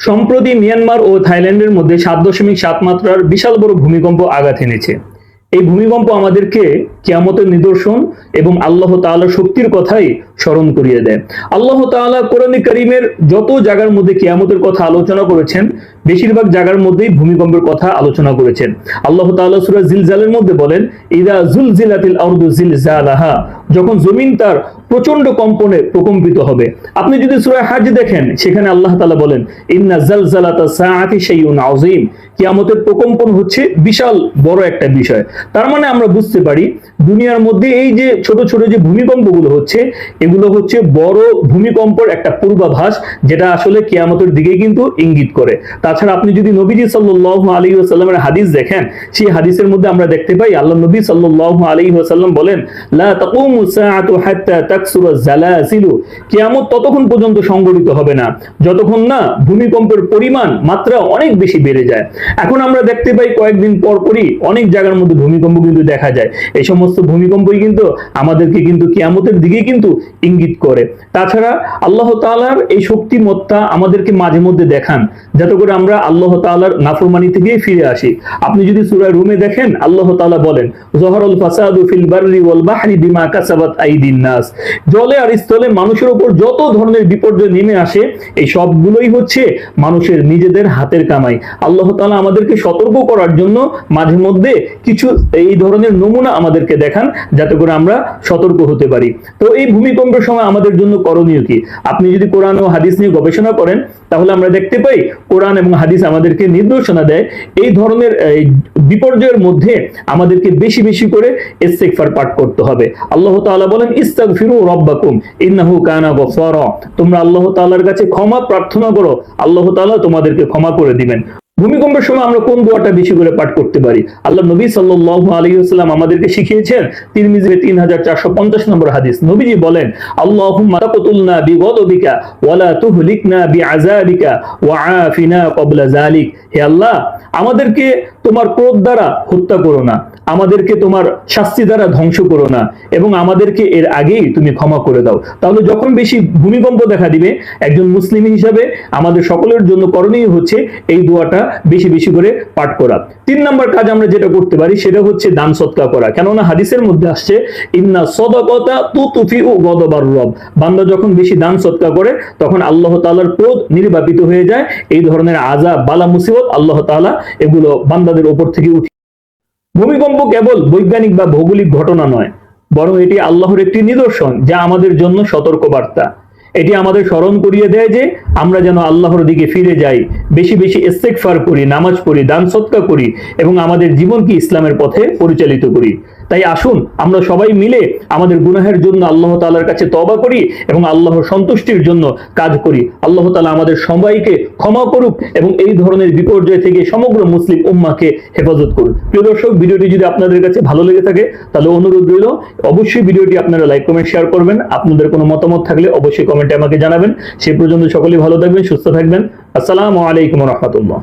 সম্প্রতি মিয়ানমার ও থাইল্যান্ডের মধ্যে সাত দশমিক সাত মাত্রার বিশাল বড় ভূমিকম্প আঘাত এনেছে। এই ভূমিকম্প আমাদেরকে কিয়ামতের নিদর্শন এবং আল্লাহ তাআলার শক্তির কথাই স্মরণ করিয়ে দেয়। আল্লাহ তাআলা কোরআন করিমের যত জায়গার মধ্যে কিয়ামতের কথা আলোচনা করেছেন, বেশিরভাগ জায়গার মধ্যেই ভূমিকম্পের কথা আলোচনা করেছেন। আল্লাহ তাআলা সূরা জিলজালের মধ্যে বলেন, ইদা জুলজিলাতিল আরদু জিলজালাহা যখন জমিন তার প্রচণ্ড কম্পনে প্রকম্পিত হবে। আপনি যদি সূরা হাজ দেখেন, সেখানে আল্লাহ তালা বলেন, ইন্না জালজালাতা সাআতি কিয়ামতের প্রকম্পন হচ্ছে বিশাল বড় একটা বিষয়। তার মানে আমরা বুঝতে পারি, দুনিয়ার মধ্যে এই যে ছোট ছোট যে ভূমিকম্পগুলো হচ্ছে, এগুলো হচ্ছে বড় ভূমিকম্পর একটা পূর্বাভাস, যেটা আসলে কিয়ামতের দিকে কিন্তু ইঙ্গিত করে। তাছাড়া আপনি যদি নবীজি সাল্লাল্লাহু আলাইহি ওয়াসাল্লামের হাদিস দেখেন, সেই হাদিসের মধ্যে আমরা দেখতে পাই, আল্লাহ নবী সাল্লাল্লাহু আলাইহি ওয়াসাল্লাম বলেন, লা তাকুমু কিয়ামত ততক্ষণ পর্যন্ত সংগঠিত হবে না। যতক্ষণ না ভূমিকম্পের পরিমাণ, মাত্রা অনেক বেশি বেড়ে যায়। এখন আমরা দেখতে পাই কয়েকদিন পর পরই অনেক জায়গার মধ্যে ভূমিকম্প কিন্তু দেখা যায়। এই সমস্ত ভূমিকম্পই কিন্তু আমাদেরকে কিন্তু কিয়ামতের দিকে কিন্তু ইঙ্গিত করে। তাছাড়া আল্লাহ তাআলার এই শক্তিমত্তা আমাদেরকে মাঝে মধ্যে দেখান, যাতে করে আমরা আল্লাহ তাআলার নাফরমানি থেকে ফিরে আসি। আপনি যদি সূরা রুমে দেখেন, আল্লাহ তাআলা বলেন, জহরুল ফাসাদু ফিল বাররি ওয়াল বাহরি বিমা কাসাবাত আইদিন নাস। জলে আর স্থলে মানুষের উপর যত ধরনের বিপর্যয় নেমে আসে, এই সবগুলোই হচ্ছে মানুষের নিজেদের হাতের কামাই। আল্লাহ তাআলা আমাদেরকে সতর্ক করার জন্য মাঝে মধ্যে কিছু এই ধরনের নমুনা আমাদেরকে দেখান, যাতে করে আমরা সতর্ক হতে পারি। তো এই ভূমিকম্পের সময় আমাদের জন্য করণীয় কি? আপনি যদি কোরআন ও হাদিস নিয়ে গবেষণা করেন, তাহলে আমরা দেখতে পাই কোরআন এবং হাদিস আমাদেরকে নির্দেশনা দেয়। এই ধরনের বিপর্যয়ের মধ্যে আমাদেরকে বেশি বেশি করে ইস্তেগফার পাঠ করতে হবে। আল্লাহ বলেন ইন্নাহু কানা তোমরা আল্লাহ কাছে ক্ষমা প্রার্থনা করো, আল্লাহ তোমাদেরকে ক্ষমা করে দিবেন। ভূমিকম্পের সময় আমরা কোন দোয়াটা বেশি করে পাঠ করতে পারি? আল্লাহ নবী আমাদেরকে শিখিয়েছেন তিরমিজির 3450 নম্বর হাদিস। নবীজি বলেন, আল্লাহুম্মা তাকতুলনা বিগদবিকা ওয়ালা তুহলিকনা বিআযাবিকা ওয়াআফিনা ক্বাবলা যালিক। হে আল্লাহ, আমাদেরকে তোমার ক্রোধ দ্বারা হত্যা করো না। আমাদেরকে তোমার শাস্তি দ্বারা ধ্বংস করো না এবং আমাদেরকে এর আগেই তুমি ক্ষমা করে দাও। তাহলে যখন বেশি ভূমিকম্প দেখা দিবে, একজন মুসলিম হিসাবে আমাদের সকলের জন্য করণীয় হচ্ছে এই দোয়াটা বেশি বেশি করে পাঠ করা। তিন নম্বর কাজ আমরা যেটা করতে পারি, সেটা হচ্ছে দান সৎকার করা। কেননা হাদিসের মধ্যে আসছে, ইন্না সদকতা তু তুফি ও গদবার রব। বান্দা যখন বেশি দান সৎকার করে, তখন আল্লাহ তাআলার ক্রোধ নির্বাপিত হয়ে যায়। এই ধরনের আজা বালা, মুসিবত আল্লাহ তাআলা এগুলো বান্দাদের ওপর থেকে উঠে ভূমিকম্প কেবল বৈজ্ঞানিক বা ভৌগোলিক ঘটনা নয়, বরং এটি আল্লাহর একটি নিদর্শন যা আমাদের জন্য সতর্ক বার্তা এটি আমাদের স্মরণ করিয়ে দেয় যে আমরা যেন আল্লাহর দিকে ফিরে যাই, বেশি বেশি ফার করি, নামাজ পড়ি, দান সৎকা করি এবং আমাদের জীবনকে ইসলামের পথে পরিচালিত করি। তাই আসুন, আমরা সবাই মিলে আমাদের গুনাহের জন্য আল্লাহ তাআলার কাছে তবা করি এবং আল্লাহর সন্তুষ্টির জন্য কাজ করি। আল্লাহ তাআলা আমাদের সবাইকে ক্ষমা করুক এবং এই ধরনের বিপর্যয় থেকে সমগ্র মুসলিম উম্মাকে হেফাজত করুক। প্রিয় দর্শক, ভিডিওটি যদি আপনাদের কাছে ভালো লেগে থাকে, তাহলে অনুরোধ রইল, অবশ্যই ভিডিওটি আপনারা লাইক, কমেন্ট, শেয়ার করবেন। আপনাদের কোনো মতামত থাকলে অবশ্যই কমেন্টে আমাকে জানাবেন। সে পর্যন্ত সকলেই ভালো থাকবেন, সুস্থ থাকবেন। আসসালামু আলাইকুম রহমতুল্লাহ।